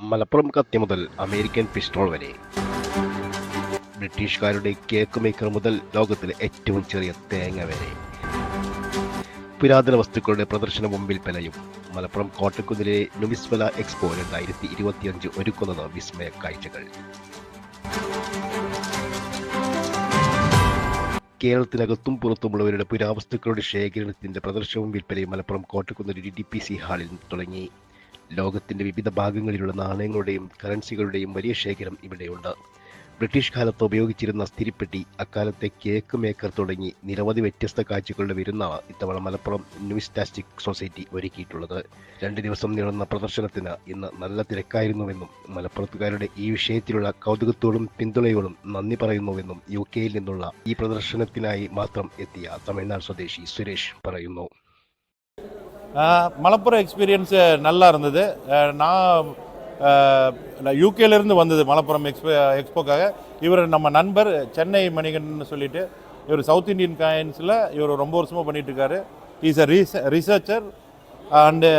മലപ്പുറം കത്തി മുതൽ American pistol വരെ. ബ്രിട്ടീഷുകാരുടെ കേക്ക് മേക്കർ മുതൽ ലോകത്തിലെ ഏറ്റവും ചെറിയ തേങ്ങ വരെ. പുരാതന വസ്തുക്കളുടെ പ്രദർശനവും വിൽപ്പനയും മലപ്പുറം കോട്ടക്കുന്നിലെ നുമിസ്വല എക്സ്പോ രണ്ടായിരത്തി ഇരുപത്തിയഞ്ച് ഒരുക്കുന്നത് വിസ്മയ കാഴ്ചകൾ. കേരളത്തിനകത്തും പുറത്തുമുള്ളവരുടെ പുരാവസ്തുക്കളുടെ ശേഖരണത്തിന്റെ പ്രദർശനവും വിൽപ്പനയും മലപ്പുറം കോട്ടക്കുന്നിൽ ഡി പി സി ഹാളിൽ തുടങ്ങി. ലോകത്തിന്റെ വിവിധ ഭാഗങ്ങളിലുള്ള നാണയങ്ങളുടെയും കറൻസികളുടെയും വലിയ ശേഖരം ഇവിടെയുണ്ട്. ബ്രിട്ടീഷ് കാലത്ത് ഉപയോഗിച്ചിരുന്ന സ്ഥിരിപ്പെട്ടി അക്കാലത്തെ കേക്ക് മേക്കർ തുടങ്ങി നിരവധി വ്യത്യസ്ത കാഴ്ചകളുടെ വിരുന്നാണ് ഇത്തവണ മലപ്പുറം ന്യൂസ്റ്റാസ്റ്റിക് സൊസൈറ്റി ഒരുക്കിയിട്ടുള്ളത്. രണ്ട് ദിവസം നീളുന്ന പ്രദർശനത്തിന് ഇന്ന് നല്ല തിരക്കായിരുന്നുവെന്നും മലപ്പുറത്തുകാരുടെ ഈ വിഷയത്തിലുള്ള കൗതുകത്തോടും പിന്തുണയോടും നന്ദി പറയുന്നുവെന്നും യു കെയിൽ നിന്നുള്ള ഈ പ്രദർശനത്തിനായി മാത്രം എത്തിയ തമിഴ്നാട് സ്വദേശി സുരേഷ് പറയുന്നു. மலப்புரம் எக்ஸ்பீரியன்ஸு நல்லா இருந்தது. நான் யூகேலேருந்து வந்தது மலப்புரம் எக்ஸ்போ எக்ஸ்போக்காக இவர் நம்ம நண்பர் சென்னை மணிகன் சொல்லிட்டு இவர் சவுத் இந்தியன் காயின்ஸில் இவர் ரொம்ப வருஷமாக பண்ணிகிட்ருக்காரு இஸ் அ ரீச ரிசர்ச்சர் அண்டு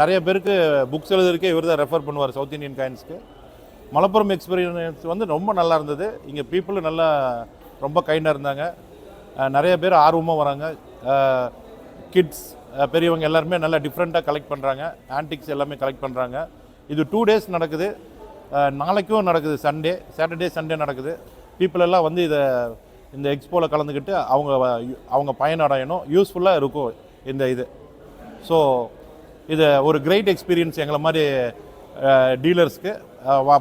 நிறைய பேருக்கு புக்ஸ் எழுதுறதுக்கே இவர் தான் ரெஃபர் பண்ணுவார் சவுத் இந்தியன் காயின்ஸ்க்கு மலப்புரம் எக்ஸ்பீரியன்ஸ் வந்து ரொம்ப நல்லா இருந்தது. இங்கே பீப்புளும் நல்லா ரொம்ப கைண்டாக இருந்தாங்க. நிறைய பேர் ஆர்வமாக வராங்க. கிட்ஸ் பெரியவங்க எல்லாருமே நல்லா டிஃப்ரெண்ட்டாக கலெக்ட் பண்ணுறாங்க ஆன்டிக்ஸ் எல்லாமே கலெக்ட் பண்ணுறாங்க இது டூ டேஸ் நடக்குது. நாளைக்கும் நடக்குது சண்டே சாட்டர்டே சண்டே நடக்குது. பீப்புள் எல்லாம் வந்து இதை இந்த எக்ஸ்போவில் கலந்துக்கிட்டு அவங்க அவங்க பயனடையணும். யூஸ்ஃபுல்லாக இருக்கும் இந்த இது. ஸோ இது ஒரு கிரேட் எக்ஸ்பீரியன்ஸ் எங்களை மாதிரி டீலர்ஸ்க்கு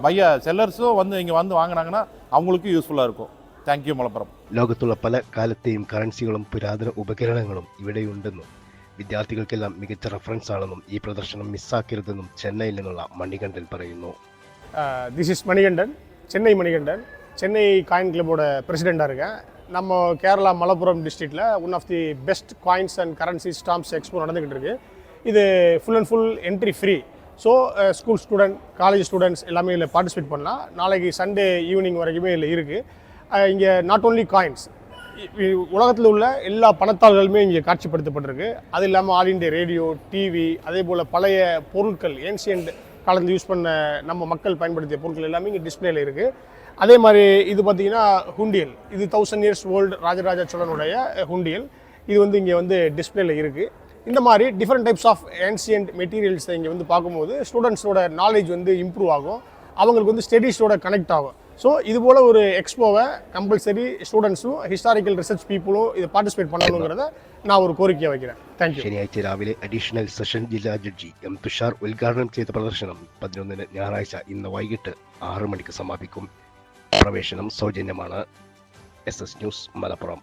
பைய செல்லர்ஸும் வந்து இங்கே வந்து வாங்கினாங்கன்னா அவங்களுக்கும் யூஸ்ஃபுல்லாக இருக்கும். தேங்க்யூ மலப்புரம் ലോകത്തുള്ള പല കാലത്തെയും കറൻസികളും പുരാതന ഉപകരണങ്ങളും ഇവിടെയുണ്ടെന്നും വിദ്യാർത്ഥികൾക്കെല്ലാം മികച്ച റെഫറൻസ് ആണെന്നും ഈ പ്രദർശനം മിസ്സാക്കരുതെന്നും ചെന്നൈയിൽ നിന്നുള്ള മണികണ്ഠൻ പറയുന്നു this is Manikandan Chennai Manikandan Chennai coin கிளப்போட பிரசிடெண்ட்டாக இருக்கேன் நம்ம கேரளா மலப்புரம் டிஸ்ட்ரிக்டில் one of the best coins and currency stamps expo நடந்துக்கிட்டு இருக்கு இது full and full entry free so school student college students எல்லாமே இதில் பார்ட்டிசிபேட் பண்ணலாம் நாளைக்கு சண்டே ஈவினிங் வரைக்குமே இதில் இருக்குது இங்கே நாட் ஓன்லி காயின்ஸ் உலகத்தில் உள்ள எல்லா பணத்தாள்களுமே இங்கே காட்சிப்படுத்தப்பட்டிருக்கு. அது இல்லாமல் ஆல் இண்டியா ரேடியோ டிவி அதே போல் பழைய பொருட்கள் ஏன்சியன்ட் காலத்தில் யூஸ் பண்ண நம்ம மக்கள் பயன்படுத்திய பொருட்கள் எல்லாமே இங்கே டிஸ்பிளேல இருக்குது அதே மாதிரி இது பார்த்தீங்கன்னா ஹுண்டியல் இது தௌசண்ட் இயர்ஸ் ஓல்டு ராஜராஜ சோழனுடைய ஹுண்டியல் இது வந்து இங்கே வந்து டிஸ்பிளேல இருக்குது இந்த மாதிரி டிஃப்ரெண்ட் டைப்ஸ் ஆஃப் ஏன்சியன்ட் மெட்டீரியல்ஸை இங்கே வந்து பார்க்கும்போது ஸ்டூடெண்ட்ஸோட நாலேஜ் வந்து இம்ப்ரூவ் ஆகும். அவங்களுக்கு வந்து ஸ்டடீஸோட கனெக்ட் ஆகும். ஸோ இது போல் ஒரு எக்ஸ்போவை கம்பல்சரி ஸ்டூடெண்ட்ஸும் ஹிஸ்டாரிக்கல் ரிசர்ச் பீப்புளும் இது பார்ட்டிசிபேட் பண்ணணுங்கிறத நான் ஒரு கோரிக்கையை வைக்கிறேன். താങ്ക് യു ശനിയാഴ്ച രാവിലെ അഡീഷണൽ സെഷൻ ജില്ലാ ജഡ്ജി എം തുഷാർ ഉദ്ഘാടനം ചെയ്ത പ്രദർശനം പതിനൊന്നിന് ഞായറാഴ്ച ഇന്ന് വൈകിട്ട് ആറ് മണിക്ക് സമാപിക്കും. പ്രവേശനം സൗജന്യമാണ്. S S news Malappuram.